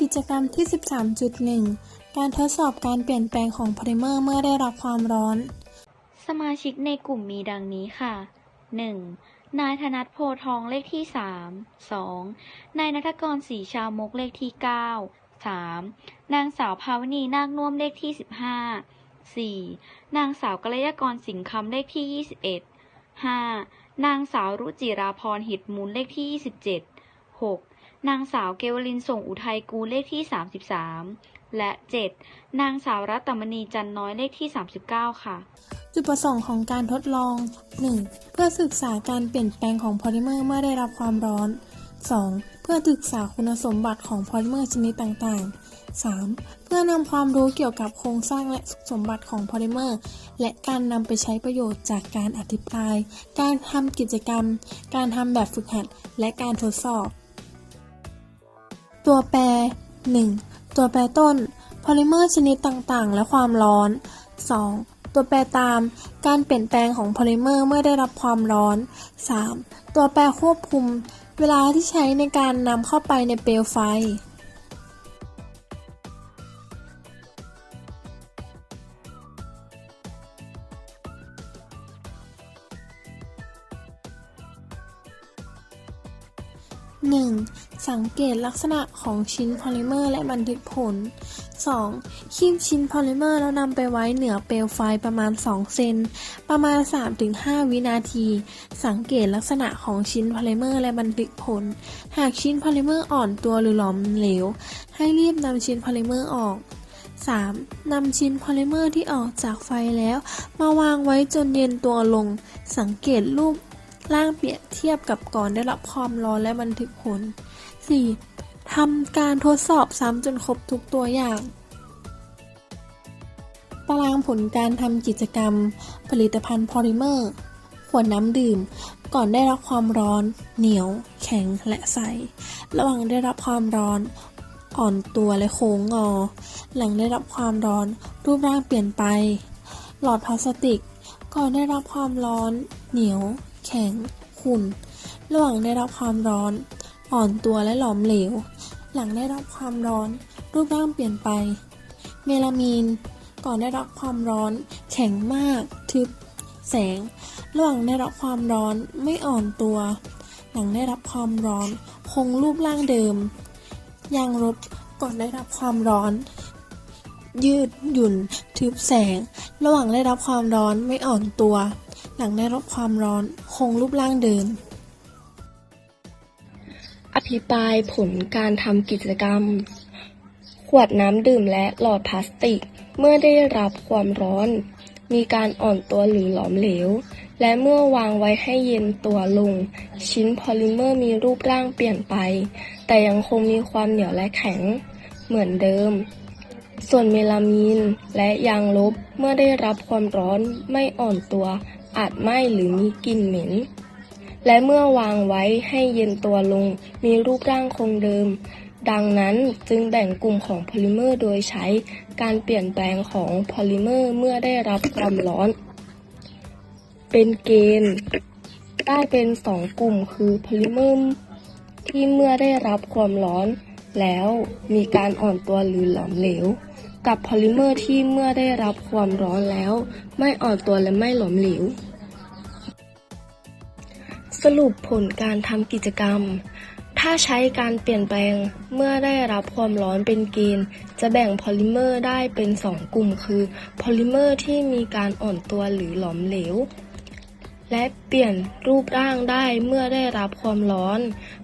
กิจกรรมที่ 13.1 การทดสอบการเปลี่ยนแปลงของโพลิเมอร์เมื่อได้รับความร้อน สมาชิกในกลุ่มมีดังนี้ค่ะ 1. นายธนัทโพทองเลขที่ 3 2. นายนัทกรศรีชาวมกเลขที่ 9 3. นางสาวภาวณีนาคน่วมเลขที่ 15 4. นางสาวกัลยากรสิงคำเลขที่ 21 5. นางสาวรุจิราพรหิตมูลเลขที่ 27 6. นางสาวเกวลินส่งอุทัยกูเลขที่ 33 และ 7. นางสาวรัตมณีจันน้อยเลขที่ 39 ค่ะ จุดประสงค์ของการทดลอง 1. เพื่อศึกษาการเปลี่ยนแปลงของโพลิเมอร์เมื่อได้รับความร้อน 2. เพื่อศึกษาคุณสมบัติของโพลิเมอร์ชนิดต่างๆ 3. เพื่อนำความรู้เกี่ยวกับโครงสร้างและสมบัติของโพลิเมอร์ และการนำไปใช้ประโยชน์จากการอธิบาย การทำกิจกรรม การทำแบบฝึกหัด และการทดสอบ ตัวแปร 1. ตัวแปรต้น พอลิเมอร์ชนิดต่างๆ และความร้อน 2. ตัวแปรตาม การเปลี่ยนแปลงของพอลิเมอร์เมื่อได้รับความร้อน 3. ตัวแปรควบคุม เวลาที่ใช้ในการนำเข้าไปในเปลวไฟ 1. สังเกตลักษณะของชิ้นโพลิเมอร์และบันทึกผล 2. คีบชิ้นโพลิเมอร์แล้วนำไปไว้เหนือเปลวไฟประมาณ 2 เซน ประมาณ 3-5 วินาที สังเกตลักษณะของชิ้นโพลิเมอร์และบันทึกผล หากชิ้นโพลิเมอร์อ่อนตัวหรือหลอมเหลว ให้รีบนำชิ้นโพลิเมอร์ออก 3. นำชิ้นโพลิเมอร์ที่ออกจากไฟแล้ว มาวางไว้จนเย็นตัวลง สังเกตรูป ร่างเปรียบเทียบกับก่อนได้รับความร้อนและบันทึกผล 4. ทำการทดสอบซ้ำจนครบทุกตัวอย่าง ตารางผลการทำกิจกรรม ผลิตภัณฑ์โพลิเมอร์ ขวดน้ำดื่ม ก่อนได้รับความร้อน เหนียว แข็งและใส ระหว่างได้รับความร้อนอ่อนตัวและโค้งงอ หลังได้รับความร้อน รูปร่างเปลี่ยนไป หลอดพลาสติก ก่อนได้รับความร้อน เหนียว แข็ง ขุ่น ระหว่างได้รับความร้อน อ่อนตัวและหลอมเหลว หลังได้รับความร้อน รูปร่างเปลี่ยนไป เมลามีน ก่อนได้รับความร้อน แข็งมาก ทึบ แสง ระหว่างได้รับความร้อน ไม่อ่อนตัว หลังได้รับความร้อน คงรูปร่างเดิม ยางลบก่อนได้รับความร้อนยืดหยุ่น ทึบแสง ระหว่างได้รับความร้อนไม่อ่อนตัว หลังได้รับความร้อน คงรูปร่างเดิม อภิปรายผลการทำกิจกรรม ขวดน้ำดื่มและหลอดพลาสติก เมื่อได้รับความร้อน มีการอ่อนตัวหรือหลอมเหลว และเมื่อวางไว้ให้เย็นตัวลง ชิ้นโพลิเมอร์มีรูปร่างเปลี่ยนไป แต่ยังคงมีความเหนียวและแข็ง เหมือนเดิมส่วนเมลามีนและยางลบเมื่อได้รับความร้อนไม่อ่อนตัว อาจไหม้หรือมีกลิ่นเหม็น และเมื่อวางไว้ให้เย็นตัวลง มีรูปร่างคงเดิม ดังนั้นจึงแบ่งกลุ่มของโพลิเมอร์โดยใช้การเปลี่ยนแปลงของโพลิเมอร์เมื่อได้รับความร้อน เป็นเกณฑ์ได้เป็นสองกลุ่มคือโพลิเมอร์ที่เมื่อได้รับความร้อนแล้วมีการอ่อนตัวหรือหลอมเหลว กับโพลิเมอร์ที่เมื่อได้รับความร้อนแล้ว ไม่อ่อนตัวและไม่หลอมเหลว สรุปผลการทำกิจกรรม ถ้าใช้การเปลี่ยนแปลงเมื่อได้รับความร้อนเป็นเกณฑ์ จะแบ่งโพลิเมอร์ได้เป็น 2 กลุ่ม คือโพลิเมอร์ที่มีการอ่อนตัวหรือหลอมเหลวและเปลี่ยนรูปร่างได้เมื่อได้รับความร้อน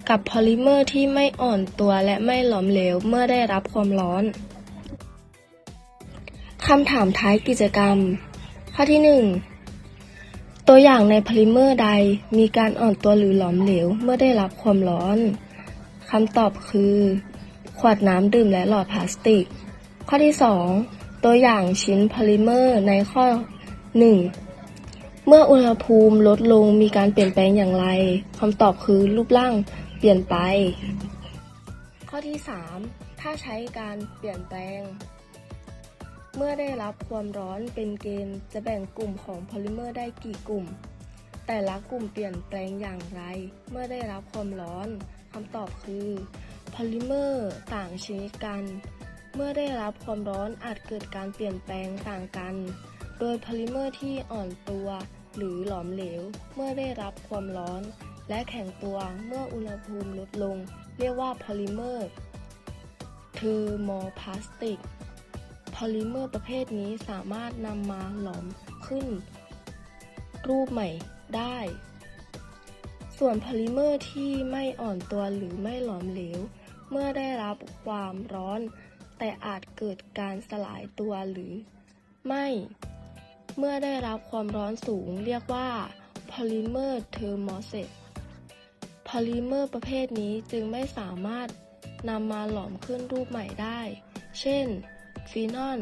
กับโพลิเมอร์ที่ไม่อ่อนตัวและไม่หลอมเหลวเมื่อได้รับความร้อน คำถามท้ายกิจกรรม ข้อที่ 1 ตัวอย่างในพลิเมอร์ใดมีการอ่อนตัวหรือหลอมเหลวเมื่อได้รับความร้อนคำตอบคือ ขวดน้ำดื่มและหลอดพลาสติก ข้อที่ 2 ตัวอย่างชิ้นพลิเมอร์ในข้อ 1 เมื่ออุณหภูมิลดลงมีการเปลี่ยนแปลงอย่างไรคำตอบคือรูปร่างเปลี่ยนไป ข้อที่ 3 ถ้าใช้การเปลี่ยนแปลง เมื่อได้รับความร้อนเป็นเกณฑ์จะแบ่งกลุ่มของโพลิเมอร์ได้กี่กลุ่ม แต่ละกลุ่มเปลี่ยนแปลงอย่างไร เมื่อได้รับความร้อนคำตอบคือโพอลิเมอร์ต่างชนิดกัน เมื่อได้รับความร้อนอาจเกิดการเปลี่ยนแปลงต่างกัน โดยพอลิเมอร์ที่อ่อนตัว หรือหลอมเหลว เมื่อได้รับความร้อน และแข็งตัวเมื่ออุณหภูมิลดลง เรียกว่าพอลิเมอร์เทอร์โมพลาสติก อลิเมอร์ประเภทนี้สามารถนำมาหลอมขึ้น รูปใหม่ได้ ส่วนพอลิเมอร์ที่ไม่อ่อนตัวหรือไม่หลอมเหลว เมื่อได้รับความร้อน แต่อาจเกิดการสลายตัวหรือไม่ เมื่อได้รับความร้อนสูงเรียกว่าพอลิเมอร์เทอร์โมเซตพอลิเมอร์ประเภทนี้จึงไม่สามารถนำมาหลอมขึ้นรูปใหม่ได้ เช่น ฟีน